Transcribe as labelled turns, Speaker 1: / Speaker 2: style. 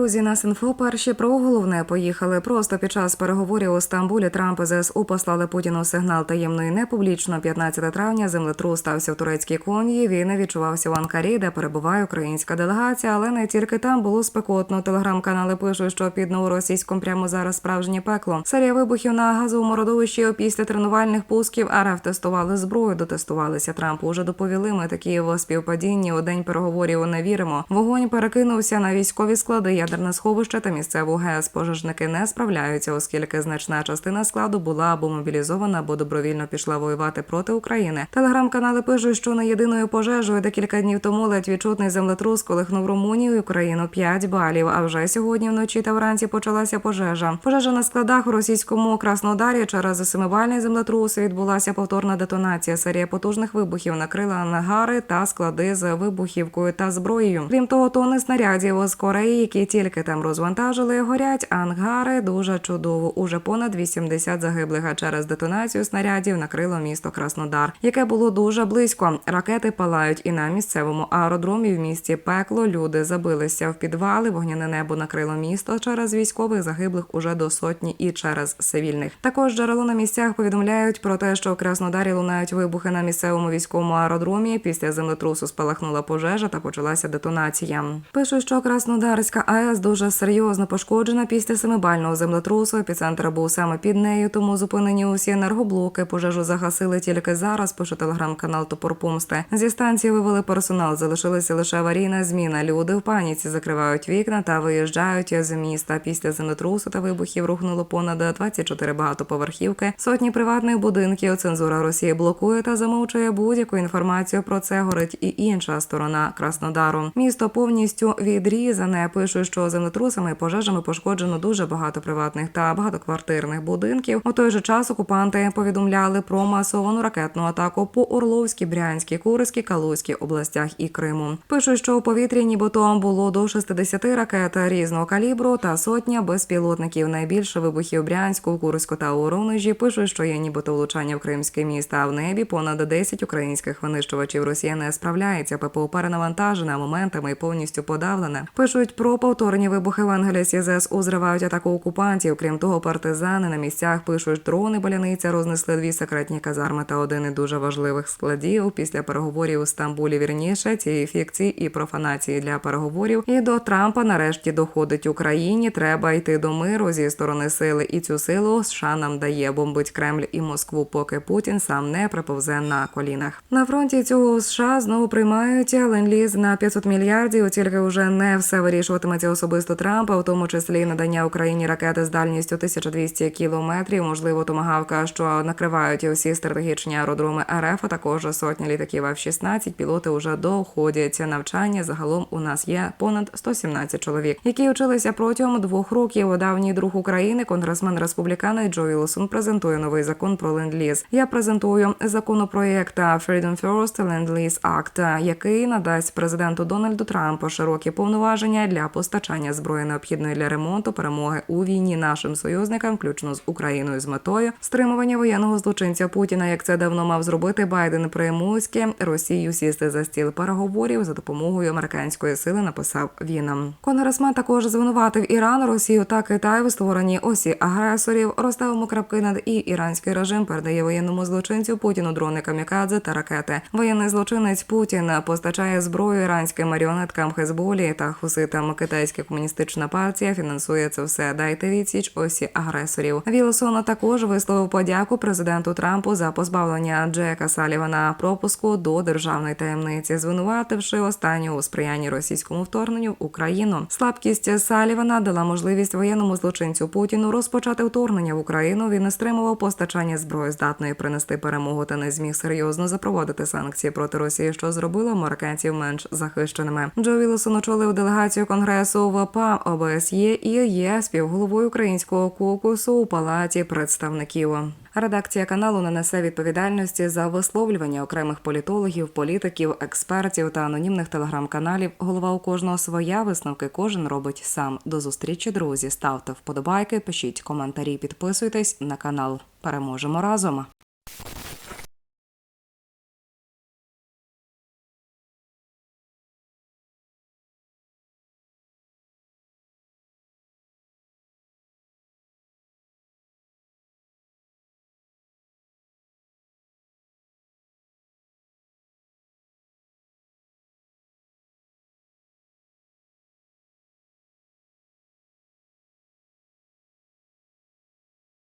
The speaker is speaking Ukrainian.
Speaker 1: друзі, нас інфо перші про головне поїхали. Просто під час переговорів у Стамбулі Трамп і ЗСУ послали Путіну сигнал таємно і не 15 травня землетрус стався в турецькій конії. Він відчувався в Анкарі, де перебуває українська делегація. Але не тільки там було спекотно. Телеграм-канали пишуть, що під новоросійськом прямо зараз справжнє пекло. Серія вибухів на газовому родовищі після тренувальних пусків РФ тестували зброю. Дотестувалися Трампу. Уже доповіли. Ми такі в співпадінні у день переговорів не віримо. Вогонь перекинувся на військові склади, ядерне сховище та місцеву ГЕС. Пожежники не справляються, оскільки значна частина складу була або мобілізована, або добровільно пішла воювати проти України. Телеграм-канали пишуть, що не єдиною пожежею декілька днів тому ледь відчутний землетрус колихнув Румунію і Україну 5 балів. А вже сьогодні вночі та вранці почалася пожежа. Пожежа на складах у російському Краснодарі через семибальний землетрус відбулася повторна детонація. Серія потужних вибухів накрила ангари та склади з вибухівкою та зброєю. Крім того, тони снарядів з Кореї, які тільки там розвантажили, горять ангари дуже чудово. Уже понад 80 загиблих. А через детонацію снарядів накрило місто Краснодар, яке було дуже близько. Ракети палають і на місцевому аеродромі в місті пекло. Люди забилися в підвали. Вогняне небо накрило місто через військових загиблих уже до сотні і через цивільних. Також джерело на місцях повідомляють про те, що в Краснодарі лунають вибухи на місцевому військовому аеродромі. Після землетрусу спалахнула пожежа та почалася детонація. Пишуть, що Краснодарська АЕС дуже серйозно пошкоджена після семибального землетрусу. Епіцентр був саме під нею, тому зупинені усі енергоблоки. Пожежу загасили тільки зараз. Пише телеграм-канал Топор Помсти. Зі станції вивели персонал. Залишилася лише аварійна зміна. Люди в паніці закривають вікна та виїжджають з міста. Після землетрусу та вибухів рухнуло понад 24 багатоповерхівки, сотні приватних будинків. Цензура Росії блокує та замовчує будь-яку інформацію про це. Горить і інша сторона Краснодару. Місто повністю відрізане. Пишуть, що землетрусами і пожежами пошкоджено дуже багато приватних та багатоквартирних будинків. У той же час окупанти повідомляли про масовану ракетну атаку по Орловській, Брянській, Курській, Калузькій областях і Криму. Пишуть, що у повітрі нібито було до 60 ракет різного калібру та сотня безпілотників. Найбільше вибухів Брянську, Курську та Воронежі. Пишуть, що є нібито влучання в кримське місто. А в небі понад 10 українських винищувачів Росія не справляється. ППО перенавантажена моментами і повністю подавлене. Пишуть про повторні вибухи в Ангелесі ЗСУ зривають атаку окупантів. Крім того, партизани на місцях пишуть дрони. Баляниця рознесли дві секретні казарми та один із дуже важливих складів. Після переговорів у Стамбулі вірніше цієї фікції і профанації для переговорів. І до Трампа нарешті доходить Україні. Треба йти до миру зі сторони сили, і цю силу США нам дає бомбить Кремль і Москву, поки Путін сам не приповзе на колінах. На фронті цього США знову приймають ленд-ліз на 500 мільярдів. Тільки вже не все вирішуватиметься особисто Трампа, в тому числі надання Україні ракети з дальністю 1200 кілометрів. Можливо, томагавка, що накривають усі стратегічні аеродроми РФ, а також сотні літаків F-16. Пілоти вже доходять навчання. Загалом у нас є понад 117 чоловік, які вчилися протягом двох років. Давній друг України, конгресмен республіканець Джо Вілсон, презентує новий закон про ленд-ліз. Я презентую законопроєкт Freedom First Land-Lease Act, який надасть президенту Дональду Трампу широкі повноваження для постачання зброї необхідної для ремонту перемоги у війні нашим союзникам, включно з Україною, з метою стримування воєнного злочинця Путіна, як це давно мав зробити Байден примуськи Росію сісти за стіл переговорів за допомогою американської сили. Написав він. Конгресмен також звинуватив Іран, Росію та Китай в створенні осі агресорів. Розставимо крапки над і іранський режим передає воєнному злочинцю Путіну дрони камікадзе та ракети. Воєнний злочинець Путін постачає зброю іранським маріонеткам Хезболі та хуситам. Китайська комуністична партія фінансує це все. Дайте відсіч осі агресорів. Вілсон також висловив подяку президенту Трампу за позбавлення Джека Салівана пропуску до державної таємниці, звинувативши останнього у сприянні російському вторгненню в Україну. Слабкість Салівана дала можливість воєнному злочинцю Путіну розпочати вторгнення в Україну. Він не стримував постачання зброї, здатної принести перемогу, та не зміг серйозно запровадити санкції проти Росії, що зробило американців менш захищеними. Джо Вілсон очолив делегацію конгресу в ПА ОБСЄ і є співголовою українського кокусу у палаті представників. Редакція каналу не несе відповідальності за висловлювання окремих політологів, політиків, експертів та анонімних телеграм-каналів. Голова у кожного своя висновки кожен робить сам. До зустрічі, друзі. Ставте вподобайки, пишіть коментарі, підписуйтесь на канал. Переможемо разом.